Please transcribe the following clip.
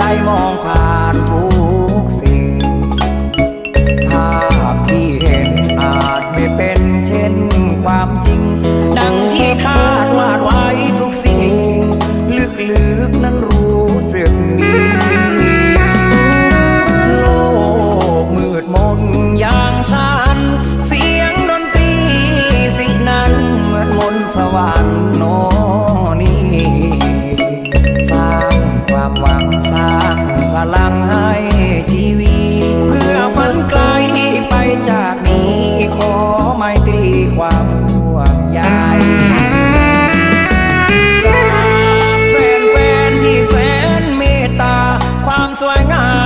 ใจมองผ่านทุกสิ่ง ภาพที่เห็นอาจไม่เป็นเช่นความจริง ดังที่คาดวาดไว้ทุกสิ่ง ลึกๆนั้นรู้สึกดีโลกมืดมนอย่างฉัน เสียงดนตรีสินั้นเหมือนมนสวรรค์โน ความหวังสร้างพลังให้ชีวิต เพื่อฝันไกลไปจากนี้ ขอไมตรีความห่วงใยจากแฟนแฟนที่แสนเมตตา ความสวยงาม